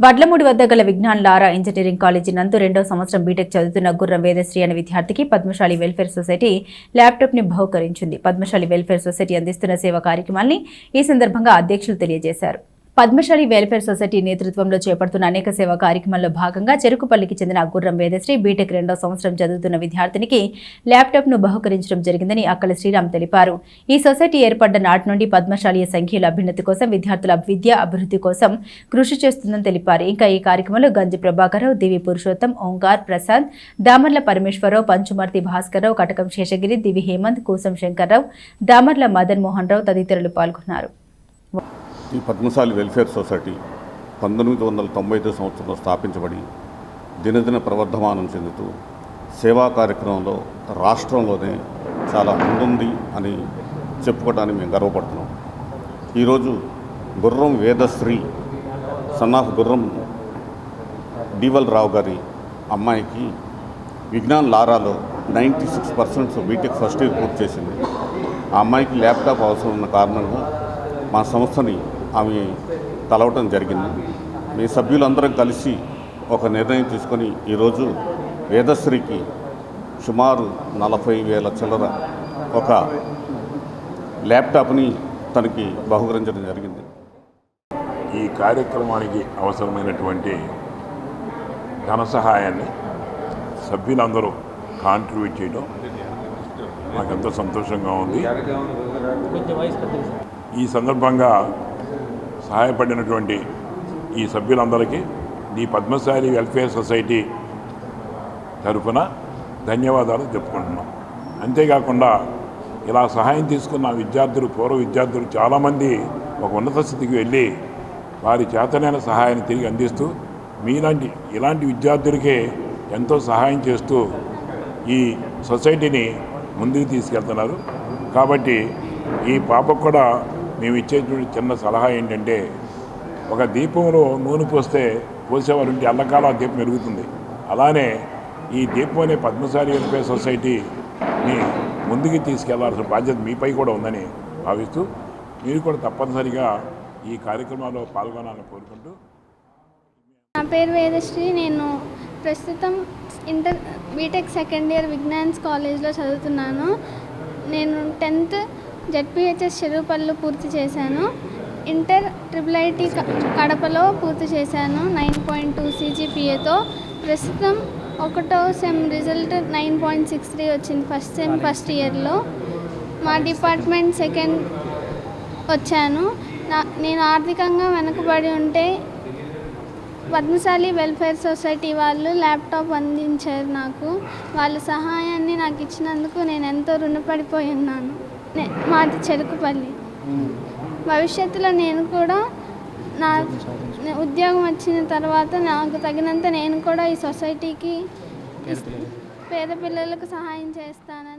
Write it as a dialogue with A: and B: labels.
A: వడ్లమూడి వద్ద గల విజ్ఞాన్ లారా engineering college నందు రెండో సంవత్సరం బీటెక్ చదువుతున్న గుర్రం వేదశ్రీ అనే విద్యార్థికి పద్మశాలి వెల్ఫేర్ సొసైటీ ల్యాప్టాప్ని బహుకరించింది. పద్మశాలి వెల్ఫేర్ సొసైటీ అందిస్తున్న సేవా కార్యక్రమాన్ని ఈ సందర్భంగా అధ్యక్షులు తెలియజేశారు. పద్మశాలి వెల్ఫేర్ సొసైటీ నేతృత్వంలో చేపడుతున్న అనేక సేవా కార్యక్రమాల్లో భాగంగా చెరుకుపల్లికి చెందిన గుర్రం వేదశ్రీ బీటెక్ రెండో సంవత్సరం చదువుతున్న విద్యార్థినికి ల్యాప్టాప్ను బహుకరించడం జరిగిందని అక్కల శ్రీరామ్ తెలిపారు. ఈ సొసైటీ ఏర్పడ్డ నాటి నుండి పద్మశాలి సంఖ్యల అభ్యున్నతి కోసం విద్యార్థుల విద్యా అభివృద్ధి కోసం కృషి చేస్తుందని తెలిపారు. ఇంకా ఈ కార్యక్రమంలో గంజి ప్రభాకరరావు దివి పురుషోత్తం ఓంకార్ ప్రసాద్ దామర్ల పరమేశ్వరరావు పంచుమర్తి భాస్కర్రావు కటకం శేషగిరి దివి హేమంత్ కూసం శంకర్రావు దామర్ల మదన్ మోహన్ రావు తదితరులు పాల్గొన్నారు.
B: ఈ పద్మశాలి వెల్ఫేర్ సొసైటీ పంతొమ్మిది వందల తొంభై ఐదు సంవత్సరంలో స్థాపించబడి దినదిన ప్రవర్ధమానం చెందుతూ సేవా కార్యక్రమంలో రాష్ట్రంలోనే చాలా ముందుంది అని చెప్పుకోవడానికి మేము గర్వపడుతున్నాం. ఈరోజు గుర్రం వేదశ్రీ సన్నాఫ్ గుర్రం డివల్ రావు గారి అమ్మాయికి Vignan లారాలో ninety six percent B Tech first year పూర్తి చేసింది. ఆ అమ్మాయికి ల్యాప్టాప్ అవసరం ఉన్న కారణంగా మా సంస్థని ఆమె కలవటం జరిగింది. మీ సభ్యులందరం కలిసి ఒక నిర్ణయం తీసుకొని ఈరోజు వేదశ్రీకి సుమారు నలభై వేల చిల్లర ఒక ల్యాప్టాప్ని తనకి బహుకరించడం జరిగింది.
C: ఈ కార్యక్రమానికి అవసరమైనటువంటి ధన సహాయాన్ని సభ్యులందరూ కాంట్రిబ్యూట్ చేయడం నాకు ఎంతో సంతోషంగా ఉంది. ఈ సందర్భంగా సహాయపడినటువంటి ఈ సభ్యులందరికీ ఈ పద్మశాలి వెల్ఫేర్ సొసైటీ తరఫున ధన్యవాదాలు చెప్పుకుంటున్నాం. అంతేకాకుండా ఇలా సహాయం తీసుకున్న విద్యార్థులు పూర్వ విద్యార్థులు చాలామంది ఒక ఉన్నత స్థితికి వెళ్ళి వారి చేతనైన సహాయాన్ని తిరిగి అందిస్తూ మీలాంటి ఇలాంటి విద్యార్థులకే ఎంతో సహాయం చేస్తూ ఈ సొసైటీని ముందుకు తీసుకెళ్తున్నారు. కాబట్టి ఈ పాపకు కూడా మేము ఇచ్చేటువంటి చిన్న సలహా ఏంటంటే ఒక దీపంలో నూనె పోస్తే పోసేవారు ఉంటే అల్లకాలం ఆ దీపం పెరుగుతుంది అలానే ఈ దీపం అనే పద్మశాలి వెల్ఫేర్ సొసైటీని ముందుకు తీసుకెళ్ళాల్సిన బాధ్యత మీపై కూడా ఉందని భావిస్తూ మీరు కూడా తప్పనిసరిగా ఈ కార్యక్రమాల్లో పాల్గొనాలని కోరుకుంటూ.
D: నా పేరు వేదశ్రీ. నేను ప్రస్తుతం inter B Tech second year Vignan's కాలేజ్లో చదువుతున్నాను. నేను టెన్త్ జెడ్పిహెచ్ఎస్ చెరువుపల్లి పూర్తి చేశాను. ఇంటర్ ట్రిపుల్ ఐటి కడపలో పూర్తి చేశాను నైన్ పాయింట్ టూ సీజీపీఏతో. ప్రస్తుతం ఒకటో sem result nine point six three వచ్చింది ఫస్ట్ సెమ్ ఫస్ట్ ఇయర్లో. మా డిపార్ట్మెంట్ సెకండ్ వచ్చాను. నా నేను ఆర్థికంగా వెనుకబడి ఉంటే పద్మశాలి వెల్ఫేర్ సొసైటీ వాళ్ళు ల్యాప్టాప్ అందించారు నాకు. వాళ్ళ సహాయాన్ని నాకు ఇచ్చినందుకు నేను ఎంతో రుణపడిపోయి ఉన్నాను. మాది చెరుకుపల్లి. భవిష్యత్తులో నేను కూడా నా ఉద్యోగం వచ్చిన తర్వాత నాకు తగినంత నేను కూడా ఈ సొసైటీకి పేద పిల్లలకు సహాయం చేస్తానని